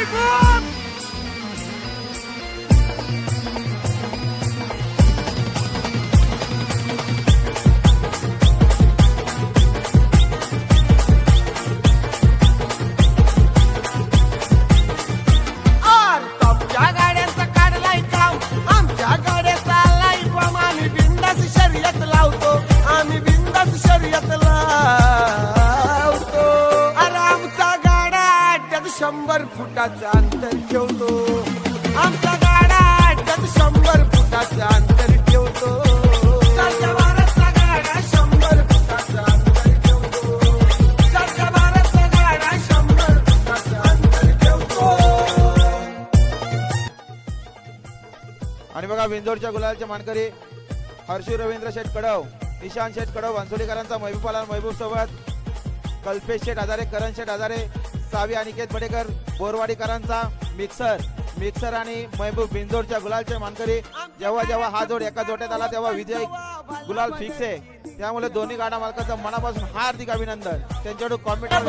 महबूब R आमच्या आम्ही लावतो. आम्ही बिंदास शर्यत लावतो शंभर फुटाचं अंतर ठेवतो. आमचा गाडा अड्ड्यात शंभर फुटाचं अंतर ठेवतो. चालत्या गाडा शंभर गाडा शंभर ठेवतो. आणि बघा विंजोरच्या गुलालचे मानकरी हर्षी रवींद्र शेठ कडव ईशान शेठ कडव वंसोलीकरांचा महबूब आला महबूब सोबत कल्पेश शेठ हजारे करण शेठ हजारे सावी अनिकेत बडेकर बोरवाडीकरांचा मिक्सर मिक्सर आणि महबूब बिंजोरच्या गुलालचे मानकरी. जेव्हा जेव्हा हा जोड एका जोट्यात आला तेव्हा विजय गुलाल फिक्स आहे. त्यामुळे दोन्ही गाडा मालकाचं मनापासून हार्दिक अभिनंदन. त्यांच्याकडून कॉम्प्युटर